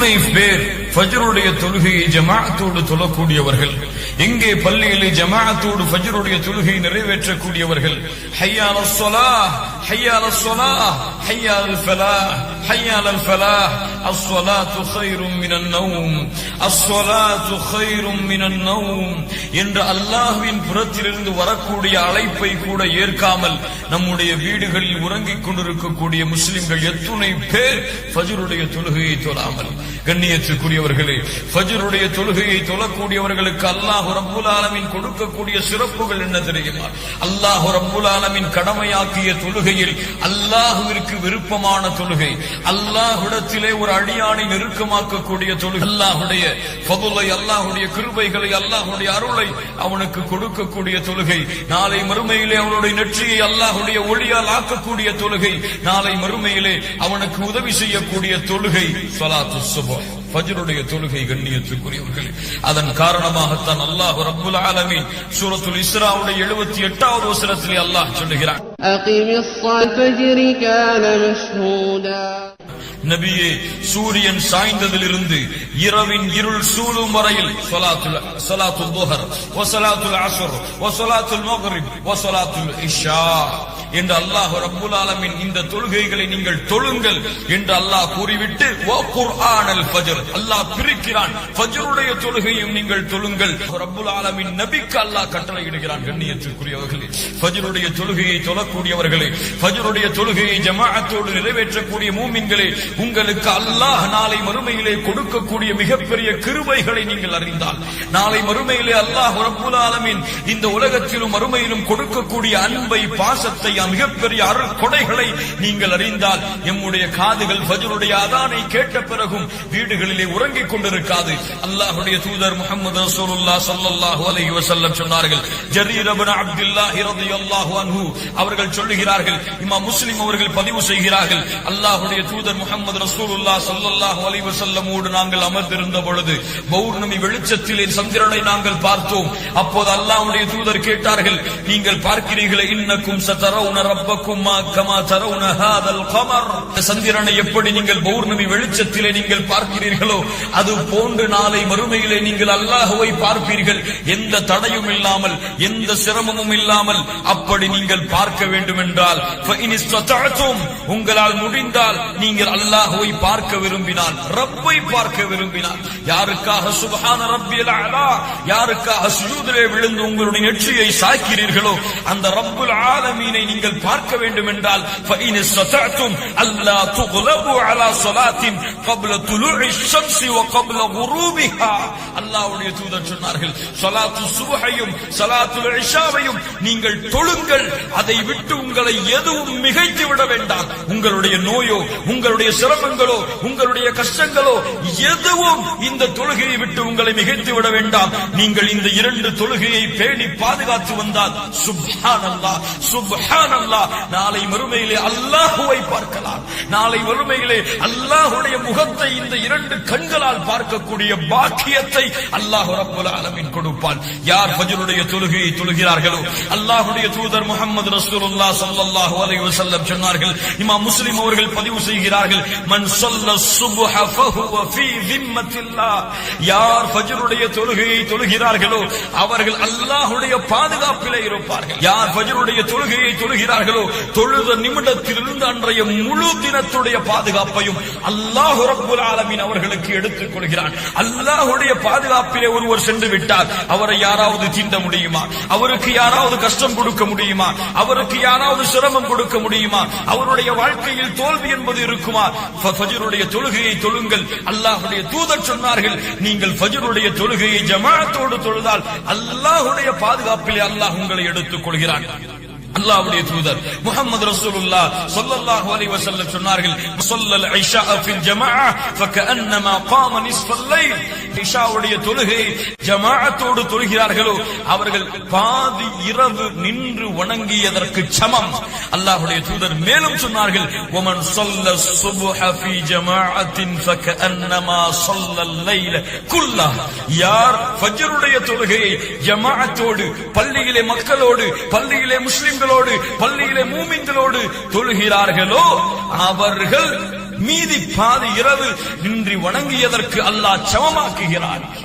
எத்துணை பேர் ஃபஜருடைய தொழுகையை ஜமாஅத்தோடு தொழக்கூடியவர்கள் எங்கே பள்ளியிலே ஜமாஅத்தோடு ஃபஜருடைய தொழுகையை நிறைவேற்றக்கூடியவர்கள் ஹையால சொலா ஹையால சொலா ஹையால் ஃபலா ஹையால் ஃபலா அஸ்ஸலாத்து கைரும் மினன் நவும் அஸ்ஸலாத்து கைரும் மினன் நவும் என்று அல்லாஹ்வின் புறத்திலிருந்து வரக்கூடிய அழைப்பை கூட ஏற்காமல் நம்முடைய வீடுகளில் உறங்கிக் கொண்டிருக்கக்கூடிய முஸ்லிம்கள் எத்துணை பேர் ஃபஜருடைய தொழுகையை தொழாமல். கண்ணியத்துக்குரியவர்களே ஃபஜ்ருடைய தொழுகையை தொழக்கூடியவர்களுக்கு அல்லாஹ் ரப்புல் கொடுக்கக்கூடிய சிறப்புகள் என்ன தெரியுமா? அல்லாஹ் ரப்புல் கடமையாக்கிய தொழுகையில் அல்லாஹுவிற்கு விருப்பமான தொழுகை அல்லாஹுடத்திலே ஒரு அடியானை நெருக்கமாக்கக்கூடிய தொழுகை அல்லாஹுடைய ஃபதுலை அல்லாஹுடைய கிருபைகளை அல்லாஹுடைய அருளை அவனுக்கு கொடுக்கக்கூடிய தொழுகை நாளை மறுமையிலே அவனுடைய நெற்றியை அல்லாஹுடைய ஒளியால் ஆக்கக்கூடிய தொழுகை நாளை மறுமையிலே அவனுக்கு உதவி செய்யக்கூடிய தொழுகை ஸலாத்து சுபஹ் ஃபஜ்ருடைய தொழுகை கண்ணியத்துக்குரியவர்களே அதன் காரணமாகத்தான் அல்லாஹ் ரப்புல் ஆலமீன் சூரத்துல் இஸ்ராவுடைய எழுபத்தி எட்டாவது வசனத்திலே அல்லாஹ் சொல்லுகிறான். நபியே சூரியன் சாய்ந்ததிலிருந்து இரவின் இருள் சூழும் வரையில் சலாத்துல் சொலாத்துல் துஹர் வசலாத்துல் அசுர் வசலாத்துல் மகரிப் வசலாத்துல் இஷா. என்று அல்லாஹ் ரப்புல் ஆலமின் இந்த தொழுகைகளை நீங்கள் தொழுங்கள் என்று அல்லாஹ் கூறிவிட்டு வ குர்ஆனல் ஃபஜர். அல்லாஹ் பிரிக்கிறான். ஃபஜருடைய தொழுகையும் நீங்கள் தொழுங்கள். ரப்புல் ஆலமின் நபிக்கு அல்லாஹ் கட்டளையிடுகிறான் கண்ணியத்திற்குரியவர்களே ஃபஜருடைய தொழுகையை தொழக்கூடியவர்களே ஃபஜருடைய தொழுகையை ஜமாஅத்தோடு நிறைவேற்றக்கூடிய மூமின்களே உங்களுக்கு அல்லாஹ் நாளை மறுமையிலே கொடுக்கக்கூடிய மிகப்பெரிய கிருபைகளை நீங்கள் அறிந்தால் நாளை மறுமையிலே அல்லாஹ் ரப்புல் ஆலமின் இந்த உலகத்திலும் மறுமையிலும் கொடுக்கக்கூடிய அன்பை பாசத்தை மிகப்பெரிய அருள் கொடைகளை நீங்கள் அறிந்தால் எம்முடைய காதுகள் பஜருடைய அதானை கேட்ட பிறகும் வீடுகளிலே உறங்கிக் கொண்டிருக்காது. அல்லாஹுடைய தூதர் முகமது ரசூலுல்லா சல்லல்லாஹு அலைஹி வஸல்லம் சொன்னார்கள் ஜரீர் இப்னு அப்துல்லாஹ் ரலியல்லாஹு அன்ஹு. அவர்கள் சொல்லுகிறார்கள் இமாம் முஸ்லிம் அவர்கள் பதிவு செய்கிறார்கள் அல்லாஹ்வுடைய தூதர் முகமது ரசூலுல்லா சல்லல்லாஹு அலைஹி வஸல்லமோடு நாங்கள் அமர்ந்திருந்த பொழுது பௌர்ணமி வெளிச்சத்திலே சந்திரனை நாங்கள் பார்த்தோம். அப்போது அல்லாஹ்வுடைய தூதர் கேட்டார்கள் நீங்கள் பார்க்கிறீர்களே இன்னக்கும் சந்திரனை எப்படி நீங்கள் பௌர்ணமி வெளிச்சத்திலே நீங்கள் பார்க்கிறீர்களோ அது போன்று நாளை மறுமையிலே நீங்கள் அல்லாஹுவை பார்ப்பீர்கள். எந்த தடையும் இல்லாமல் எந்த சிரமமும் இல்லாமல் அப்படி நீங்கள் பார்க்க வேண்டும் என்றால் உங்களால் முடிந்தால் நீங்கள் அல்லாஹுவை பார்க்க விரும்பினால் ரப்பை பார்க்க விரும்பினால். யாருக்காக சுபஹான ரப்பியல் அலா யாருக்காக சுயூதிலே விழுந்து உங்களுடைய நெற்றியை சாக்கிறீர்களோ அந்த ரப்புல் ஆலமீனை நீங்கள் பார்க்க வேண்டும் என்றால் அல்லாவுடைய தூதர் சொன்னார்கள் சலாத்து சுபஹையும் சலாத்து இஷாவையும் நீங்கள் தொழுங்கள். அதை விட்டு உங்களை எதுவும் மிகைத்து விட வேண்டாம். உங்களுடைய நோயோ உங்களுடைய சிரமங்களோ உங்களுடைய கஷ்டங்களோ எதுவும் இந்த தொழுகையை விட்டு உங்களை மிகைத்து விட வேண்டாம். நீங்கள் இந்த இரண்டு தொழுகையை பேணி பாதுகாத்து வந்தால் சுப்ஹான் அல்லாஹ் சுப்ஹானல்லாஹ். நாளை மறுமையிலே அல்லாஹுவை பார்க்கலாம். நாளை மறுமையிலே அல்லாஹுடைய முகத்தை இந்த இரண்டு கண்களால் பார்க்கக்கூடிய பாக்கியத்தை அல்லாஹ் ரப்பல் ஆலமீன் கொடுப்பான். யார் பஜருடைய தொழுகையை தொழுகிறார்களோ அல்லாஹுடைய தூதர் முகமது ரசூலுல்லா ஸல்லல்லாஹு அலைஹி வஸல்லம் சொன்னார்கள் இமா முஸ்லிம் அவர்கள் பதிவு செய்கிறார்கள் மன் ஸல்ல சுப்ஹ ஃபஹுவ ஃபீ திம்மத்தில்லாஹ் யார் ஃபஜ்ருடைய தொழுகையை தொழுகிறார்களோ அவர்கள் அல்லாஹ்வுடைய பாதுகாப்பிலே இருப்பார்கள். யார் ஃபஜ்ருடைய தொழுகையை தொழுகிறார்களோ தொழுத நிமிடத்திலிருந்து அன்றைய முழு தினத்துடைய பாதுகாப்பையும் அல்லாஹு ரப்புல் ஆலமீன் அவர்களுக்கு எடுத்துக் கொள்கிறான். அல்லாஹுடைய பாதுகாப்பிலே ஒருவர் சென்று விட்டார் அவரை யாராவது தீண்ட முடியுமா? அவருக்கு யாராவது கஷ்டம் கொடுக்க முடியுமா? அவருக்கு யாராவது சிரமம் கொடுக்க முடியுமா? அவருடைய வாழ்க்கையில் தோல்வி என்பது இருக்குமா? ஃபஜருடைய தொழுகையை தொழுங்கள். அல்லாஹுடைய தூதர் சொன்னார்கள் நீங்கள் ஃபஜருடைய தொழுகையை ஜமாத்தோடு தொழுதால் அல்லாஹுடைய பாதுகாப்பிலே அல்லாஹ் உங்களை எடுத்துக் கொள்கிறான். அல்லாஹ்வுடைய தூதர் முஹம்மது ரசூலுல்லாஹ் ஸல்லல்லாஹு அலைஹி வஸல்லம் சொன்னார்கள் முஸல்லல் ஐஷா ஃபில் ஜமாஅ ஃபகன்னமா காம நிஸ்ஃபல் லைல். ஐஷாவுடைய தொழுகை ஜமாஅத்தோடு தொழுகிறார்களோ அவர்கள் பாதி இரவு நின்று வணங்கியதற்கு சமம். அல்லாஹ்வுடைய தூதர் மேலும் சொன்னார்கள் வமன் சொல்ல சுப்ஹ ஃபி ஜமாஅத்தின் ஃபகன்னமா ஸல்லல் லைல் குல்லா யார் ஃபஜ்ருடைய தொழுகையை ஜமாஅத்தோடு பள்ளியிலே மக்களோடு பள்ளியிலே முஸ்லிம்கள் முஸ்லிம்களோடு பள்ளியிலே மூமின்களோடு தொழுகிறார்களோ அவர்கள் மீதி பாதி இரவு நின்று வணங்கியதற்கு அல்லாஹ் சமமாக்குகிறார்கள்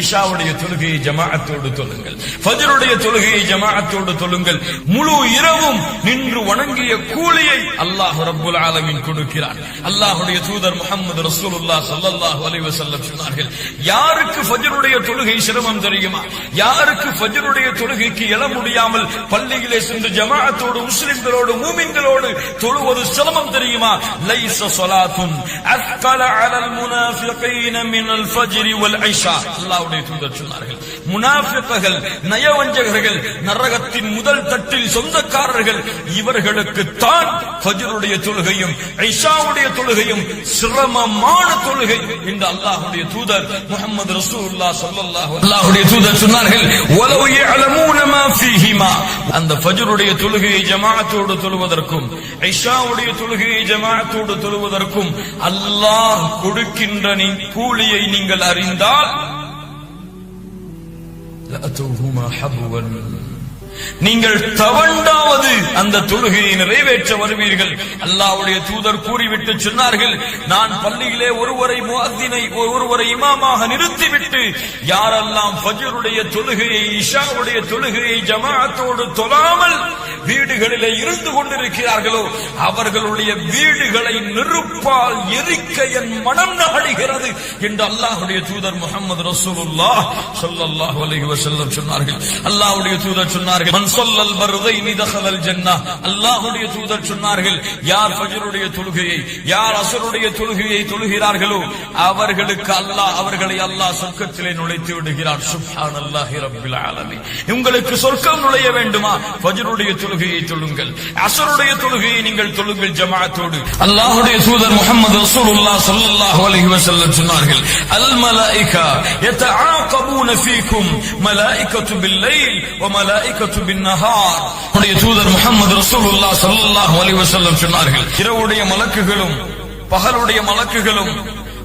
ஐஷாவுடைய தொழுகையை ஜமாஅத்தோடு தொழுங்கள். ஃபஜருடைய தொழுகையை ஜமாஅத்தோடு தொழுங்கள். முழு இரவும் நின்று வணங்கிய கூலியை அல்லாஹ் ரப்புல் ஆலமீன் கொடுக்கிறான். அல்லாஹ்வுடைய தூதர் முஹம்மது ரசூலுல்லா ஸல்லல்லாஹு அலைஹி வஸல்லம் சொன்னார்கள் யாருக்கு ஃபஜருடைய தொழுகை சிரமம் தெரியுமா? யாருக்கு ஃபஜருடைய தொழுகைக்கு எழ முடியாமல் பள்ளியிலே சென்று ஜமாஅத்தோடு முஸ்லிம்களோடு மூமின்களோடு தொழுவது சிரமம் தெரியுமா? லைஸ ஸலாத்துன் அஸ்கல அலல் முனாஃபிகீன மினல் ஃபஜ்ரி வல் ஐஷா. அல்லாஹ் அல்லாஹ்வுடைய தூதர் சொன்னார்கள் முனாஃபிக்குகள் நயவஞ்சகர்கள் நரகத்தின் முதல் தட்டில் சொந்தக்காரர்கள் இவர்களுக்கு தான் ஃபஜ்ருடைய தொழுகையும் ஐஷாவுடைய தொழுகையும் சிரமமான தொழுகை என்று அல்லாஹ்வுடைய தூதர் முஹம்மது ரசூலுல்லாஹ் ஸல்லல்லாஹு அல்லாஹ்வுடைய தூதர் சொன்னார்கள் வலவ் يعلمون ما فيهما அந்த ஃபஜ்ருடைய தொழுகையை ஜமாஅத்தோடு தொழுவதற்கும் ஐஷாவுடைய தொழுகையை ஜமாஅத்தோடு தொழுவதற்கும் அல்லாஹ் கொடுக்கின்ற நீ- கூலியை நீங்கள் அறிந்தால் لأتوهما حبوا நீங்கள் தவண்டாவது அந்த தொழுகையை நிறைவேற்ற வருவீர்கள். அல்லாவுடைய தூதர் கூறிவிட்டு சொன்னார்கள் நான் பள்ளியிலே ஒருவரை முகத்தினை ஒருவரை இமாமாக நிறுத்திவிட்டு யாரெல்லாம் பஜருடைய தொழுகையை இஷாவுடைய தொழுகையை ஜமாத்தோடு தொழாமல் வீடுகளிலே இருந்து கொண்டிருக்கிறார்களோ அவர்களுடைய வீடுகளை நெருப்பால் எரிக்க என் மனம் நாடுகிறது என்று அல்லாஹுடைய தூதர் முகமது ரசூலுல்லாஹ் ஸல்லல்லாஹு அலைஹி வஸல்லம் சொன்னார்கள். அல்லாஹுடைய தூதர் சொன்னார்கள் சொன்னார்கள் அல்லாஹுடைய தூதர் சொன்னார்கள் யார் ஃபஜருடைய தொழுகையை யார் அசருடைய தொழுகையை தொழுகிறார்களோ அவர்களுக்கு அல்லாஹ் அவர்களை அல்லாஹ் சொர்க்கத்திலே நுழைத்து விடுகிறார் சுப்ஹான் அல்லாஹி ரப்பில் ஆலமீன். உங்களுக்கு சொர்க்கம் நுழைய வேண்டுமா? ஃபஜருடைய தொழுகையை தொழுங்கள். அசருடைய தொழுகையை நீங்கள் தொழுங்கள் ஜமாஅத்தோடு. அல்லாஹுடைய தூதர் முகமது ரசூலுல்லாஹ் ஸல்லல்லாஹு அலைஹி வஸல்லம் சொன்னார்கள் அல் மலாயிகா யதஆகபூன ஃபீக்கும் மலாயிகத்து பில்லைல் வ மலாயிகத்து தூதர் முகமது ரசூலுல்லாஹ் ஸல்லல்லாஹு அலைஹி சொன்னார்கள் இரவுடைய மலக்குகளும் பகலுடைய மலக்குகளும்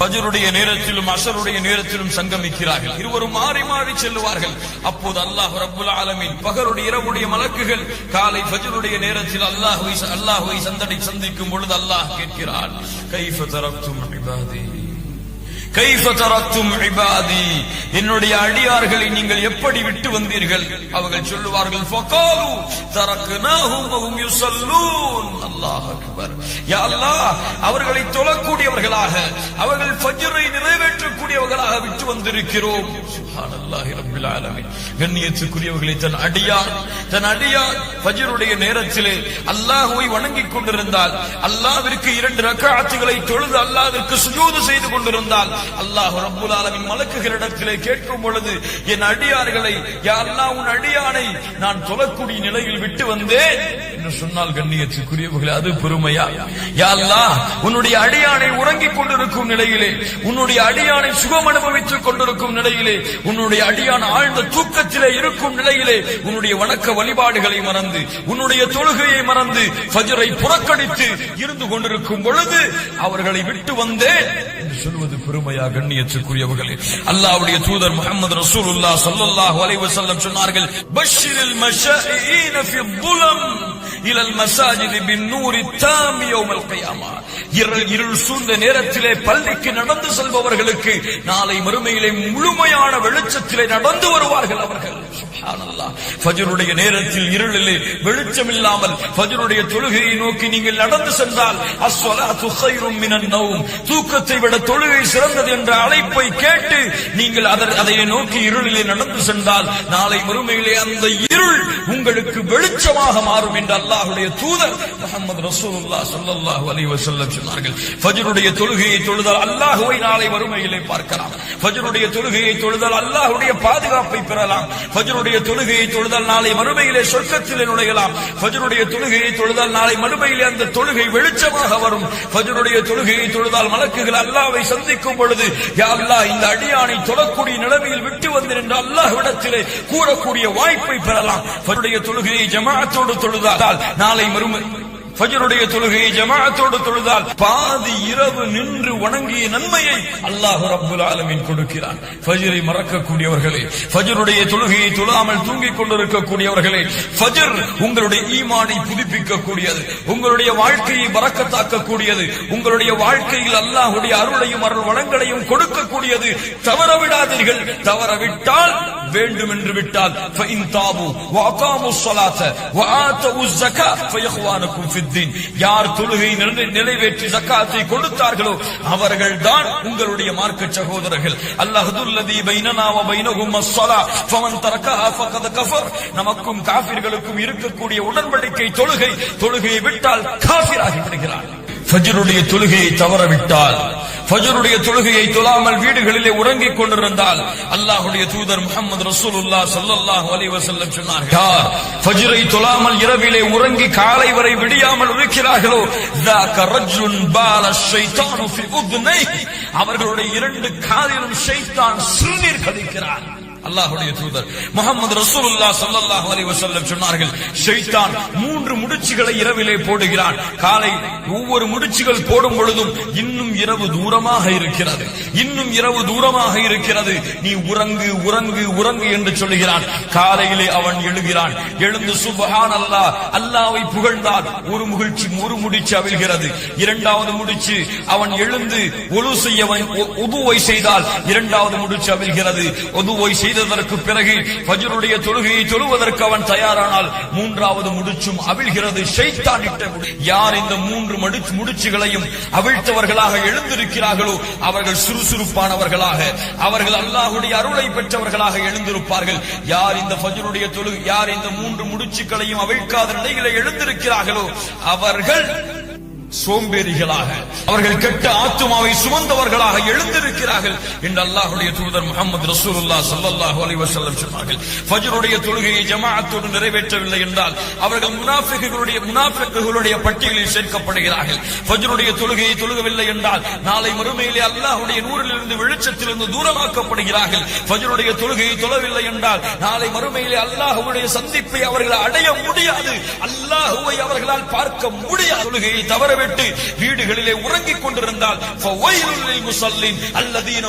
பஜருடைய நேரத்திலும் அசருடைய நேரத்திலும் சங்கமிக்கிறார்கள். இருவரும் மாறி மாறி செல்லுவார்கள். அப்போது அல்லாஹ் ரபுல் ஆலமின் பகருடைய இரவுடைய மலக்குகள் காலை பஜருடைய நேரத்தில் அல்லாஹ் அல்லாஹுவை சந்தடி சந்திக்கும் பொழுது அல்லாஹ் கேட்கிறான் கைஃப தரப்தும் இபாதி. கைஃபதரத்தும் இபாதி. என்னுடைய அடியார்களை நீங்கள் எப்படி விட்டு வந்தீர்கள்? அவர்கள் சொல்லுவார்கள் ஃபகாலு தரக்னாஹும் வஹும் யுஸல்லூன் அல்லாஹ் அக்பர். யா அல்லாஹ் அவர்களை தொழக்கூடியவர்களாக அவர்கள் ஃபஜ்ரை நிறைவேற்றக்கூடியவர்களாக விட்டு வந்திருக்கிறோம். சுப்ஹானல்லாஹி ரப்பில் ஆலமீன். கண்ணியத்துக்குரியவர்களை தன் அடியார் தன் அடியார் ஃபஜ்ருடைய நேரத்திலே அல்லாஹ்வை வணங்கிக் கொண்டிருந்தால் அல்லாஹ்விற்கு இரண்டு ரக்காத்துகளை தொழுது அல்லாஹ்விற்கு சுஜூது செய்து கொண்டிருந்தால் அல்லாஹ் ரப்புல் ஆலமீன் மலக்குகளிடத்திலே கேட்கும் பொழுது என் அடியார்களை யா உன் அடியானை நான் தொழக்கூடிய நிலையில் விட்டு வந்தேன். என்று சொன்னால் கண்ணியத்துக்குரியவர்களே அது பெருமையா? யா உன்னுடைய அடியானை உறங்கிக் கொண்டிருக்கும் நிலையிலே உன்னுடைய அடியானை சுகம் அனுபவித்துக் கொண்டிருக்கும் நிலையிலே உன்னுடைய அடியான் ஆழ்ந்த தூக்கத்திலே இருக்கும் நிலையிலே உன்னுடைய வணக்க வழிபாடுகளை மறந்து உன்னுடைய தொழுகையை மறந்து ஃபஜரை புறக்கணித்து இருந்து கொண்டிருக்கும் பொழுது அவர்களை விட்டு வந்தேன் என்று சொல்வது பெருமையா? கண்ணியத்துக்குரிய கண்ணியத்துக்குரியவர்களே. அல்லாவுடைய தூதர் முகமது ரசூலுல்லா சல்லல்லாஹு அலைவசல்லம் சொன்னார்கள் பஷீரில் மஷீன ஃபி துலம். இலல் மசாஜிதி பின் தாமியோமல் கையாமா. இருள் இருள் சூழ்ந்த நேரத்திலே பள்ளிக்கு நடந்து செல்பவர்களுக்கு நாளை மறுமையிலே முழுமையான வெளிச்சத்திலே நடந்து வருவார்கள் அவர்கள். ஃபஜருடைய நேரத்தில் இருளிலே வெளிச்சம் இல்லாமல் ஃபஜருடைய தொழுகையை நோக்கி நீங்கள் நடந்து சென்றால் அஸ்வலாத்து கைரும் மினன் நவும் தூக்கத்தை விட தொழுகை சிறந்தது என்ற அழைப்பை கேட்டு நீங்கள் அதை நோக்கி இருளிலே நடந்து சென்றால் நாளை மறுமையிலே அந்த இருள் உங்களுக்கு வெளிச்சமாக மாறும் என்று அல்லாஹுடைய தூதர் முகமது ரசூலுல்லா சொல்லல்லாஹு அலைஹி வஸல்லம் சொன்னார்கள். ஃபஜ்ருடைய தொழுகையை தொழுதால் அல்லாஹுவை நாளை மறுமையிலே பார்க்கலாம். ஃபஜ்ருடைய தொழுகையை தொழுதால் அல்லாஹுடைய பாதுகாப்பை பெறலாம். ஃபஜ்ருடைய தொழுகையை தொழுதால் நாளை மறுமையிலே சொர்க்கத்திலே நுழையலாம். ஃபஜ்ருடைய தொழுகையை தொழுதால் நாளை மறுமையிலே அந்த தொழுகை வெளிச்சமாக வரும். ஃபஜ்ருடைய தொழுகையை தொழுதால் மலக்குகள் அல்லாவை சந்திக்கும் பொழுது யா அல்லாஹ் இந்த அடியானை தொழக்கூடிய நிலைமையில் விட்டு வந்திருந்த அல்லாஹ் அல்லாஹ்விடத்திலே கூறக்கூடிய வாய்ப்பை பெறலாம். ஃபஜ்ருடைய தொழுகையை ஜமாத்தோடு தொழுதால் நாளை மறுமை ஃபஜ்ருடைய தொழுகையை ஜமாத்தோடு தொழுதால் பாதி இரவு நின்று வணங்கிய நன்மையை அல்லாஹ் ரப்புல் ஆலமின் கொடுக்கிறான். ஃபஜ்ரை மறக்கக்கூடியவர்களே ஃபஜ்ருடைய தொழுகையை தொழாமல் தூங்கிக் கொண்டிருக்கக்கூடியவர்களே ஃபஜ்ர் உங்களுடைய ஈமானை புதுப்பிக்க கூடியது உங்களுடைய வாழ்க்கையை பறக்கத்தாக்கக்கூடியது உங்களுடைய வாழ்க்கையில் அல்லாஹுடைய அருளையும் அருள் வளங்களையும் கொடுக்கக்கூடியது. தவற விடாதீர்கள் தவற விட்டால் வேண்டும் என்று விட்டால் யார் தொழுகை நிறைவேற்றி ஜக்காத்தை கொடுத்தார்களோ அவர்கள்தான் உங்களுடைய மார்க்க சகோதரர்கள். அல்லஹதுல்லதி பைனனாவ பைனகும் அஸ்ஸலா ஃபமன் தரக்கஹா ஃபகத் கஃபர். நமக்கும் காஃபிர்களுக்கும் இருக்கக்கூடிய உடன்படிக்கை தொழுகை தொழுகையை விட்டால் காஃபிராகி விடுகிறார்கள். ஃபஜ்ருடைய தொழுகையை தவறவிட்டால் ஃபஜ்ருடைய தொழுகையை தொழாமல் வீடுகளிலே உறங்கிக் கொண்டிருந்தால் அல்லாஹ்வுடைய தூதர் முஹம்மது ரசூலுல்லாஹ் ஸல்லல்லாஹு அலைஹி வஸல்லம் சொன்னார்கள் யார் ஃபஜ்ரை தொழாமல் இரவிலே உறங்கி காலை வரை விடியாமல் இருக்கிறார்களோ ذاك رجل بال الشيطان في اذنيه அவர்களுடைய இரண்டு காதிலும் ஷைத்தான் சிறுநீர் கழிக்கிறான் அல்லாஹுடைய தூதர் முகமது ரசூலுல்லா சல்லல்லாஹு அலைஹி வஸல்லம் சொன்னார்கள் ஷைத்தான் மூன்று முடிச்சுகளை இரவிலே போடுகிறான். காலை ஒவ்வொரு முடிச்சுகள் போடும் பொழுதும் இன்னும் இரவு தூரமாக இருக்கிறது. இன்னும் இரவு தூரமாக இருக்கிறது. நீ உறங்கு உறங்கு உறங்கு என்று சொல்லுகிறான். காலையிலே அவன் எழுகிறான். எழுந்து சுபஹான் அல்லாஹ் அல்லாஹ்வை புகழ்ந்தால் ஒரு முகிழ்ச்சி ஒரு முடிச்சு அவிழ்கிறது. இரண்டாவது முடிச்சு அவன் எழுந்து ஒழு செய்யவன் உதுவை செய்தால் இரண்டாவது முடிச்சு அவிழ்கிறது. ஒதுவை செய்ததற்கு பிறகு பஜருடைய தொழுகையை தொழுவதற்கு அவன் தயாரானால் மூன்றாவது முடிச்சும் அவிழ்கிறது. ஷைத்தான் யார் இந்த மூன்று மடிச்சு முடிச்சுகளையும் அவிழ்த்தவர்களாக எழுந்திருக்கிறார்களோ அவர்கள் சுறுசுறுப்பானவர்களாக அவர்கள் அல்லாஹுடைய அருளை பெற்றவர்களாக எழுந்திருப்பார்கள். யார் இந்த பஜருடைய தொழு யார் இந்த மூன்று முடிச்சுகளையும் அவிழ்க்காத நிலையில எழுந்திருக்கிறார்களோ அவர்கள் சோம்பேறிகளாக அவர்கள் கெட்ட ஆத்துமாவை சுமந்தவர்களாக எழுந்திருக்கிறார்கள் என்று அல்லாஹுடைய தூதர் முகமது ரசூலுல்லா சல்லாஹு அலிவசல்லம் சொன்னார்கள். ஃபஜருடைய தொழுகையை ஜமாஅத்தோடு நிறைவேற்றவில்லை என்றால் அவர்கள் முனாஃபிகளுடைய முனாஃபிகளுடைய பட்டியலில் சேர்க்கப்படுகிறார்கள். ஃபஜருடைய தொழுகையை தொழுகவில்லை என்றால் நாளை மறுமையிலே அல்லாஹுடைய நூறிலிருந்து வெளிச்சத்திலிருந்து தூரமாக்கப்படுகிறார்கள். ஃபஜருடைய தொழுகையை தொழவில்லை என்றால் நாளை மறுமையிலே அல்லாஹுடைய சந்திப்பை அவர்கள் அடைய முடியாது. அல்லாஹுவை அவர்களால் பார்க்க முடியாது. தொழுகையை விட்டு வீடுகளிலே உறங்கிக் கொண்டிருந்தால் ஃபவைலுல் லில் முஸல்லின் அல்லதீன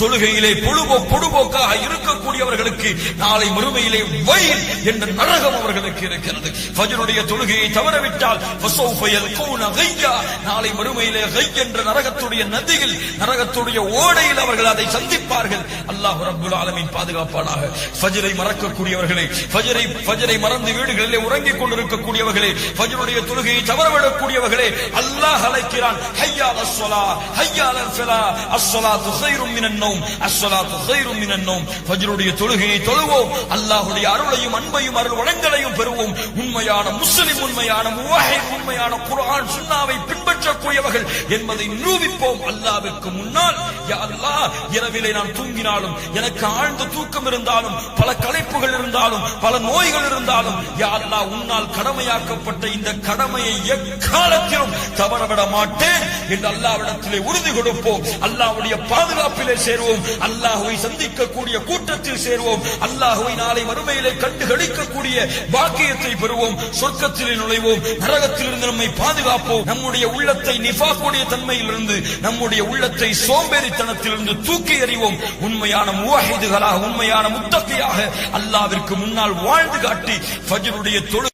தொழுகையிலே பொழுபோ பொடுபோக்காக இருக்கக்கூடியவர்களுக்கு நாளை மறுமையிலே வயல் என்ற நரகம் அவர்களுக்கு இருக்கிறது. ஃபஜ்ருடைய தொழுகையை தவறவிட்டால் ஃபஸௌஃப யல்கூன கையா. நாளை மறுமையிலே கை என்ற நரகத்துடைய நதியில் நரகத்துடைய ஓடையில் அவர்கள் அதை சந்திப்பார்கள். அல்லாஹ் ரப்புல் ஆலமின் பாதுகாப்பானாக. ஃபஜ்ரை மறக்கக்கூடியவர்களே ஃபஜ்ரை ஃபஜ்ரை மறந்து வீடுகளிலே உறங்கிக் கொண்டிருக்கக்கூடியவர்களே ஃபஜ்ருடைய தொழுகையை தவறவிடக்கூடியவர்களே அல்லாஹ் அழைக்கிறான் ஹய்யால் அஸ்வலா ஹய்யால் அல்ஃபலா அஸ்வலா கைரும் மினன்னோம் அஸ்வலா அஸ்ஸலாத்து மினன்னோம் ஃபஜ்ருடைய தொழுகையை தொழுவோம் அல்லாஹ்வுடைய அருளையும் அன்பையும் அருள் வளங்களையும் பெறுவோம். உண்மையான முஸ்லிம் உண்மையான முவாஹித் உண்மையான குர்ஆன் சுன்னாவை பின்பற்றக்கூடியவர்கள் என்பதை நிரூபிப்போம். அல்லாவிற்கு முன்னால் யா அல்லாஹ் இரவிலே நான் தூங்கினாலும் எனக்கு ஆழ்ந்த தூக்கம் இருந்தாலும் பல களைப்புகள் இருந்தாலும் பல நோய்கள் இருந்தாலும் யா அல்லாஹ் உன்னால் கடமையாக்கப்பட்ட இந்த கடமையை எக்காலத்திலும் தவறவிட மாட்டேன் என்று அல்லாவிடத்திலே உறுதி கொடுப்போம். அல்லாஹ்வுடைய பாதுகாப்பிலே சேருவோம். அல்லாஹுவை சந்திக்கக்கூடிய கூட்டத்தில் சேருவோம். அல்லாஹுவை நாளை வறுமையிலே கண்டு கழிக்கக்கூடிய பாக்கியத்தை பெறுவோம். சொர்க்கத்திலே நுழைவோம். நரகத்திலிருந்து நம்மை பாதுகாப்போம். நம்முடைய உள்ளத்தை நிஃபாக்குடைய தன்மையிலிருந்து நம்முடைய உள்ளத்தை சோம்பேறித்தனத்திலிருந்து தூக்கி எறிவோம். உண்மையான முவாஹிதுகளாக உண்மையான முத்தகையாக அல்லாவிற்கு முன்னால் வாழ்ந்து காட்டி ஃபஜருடைய தொழு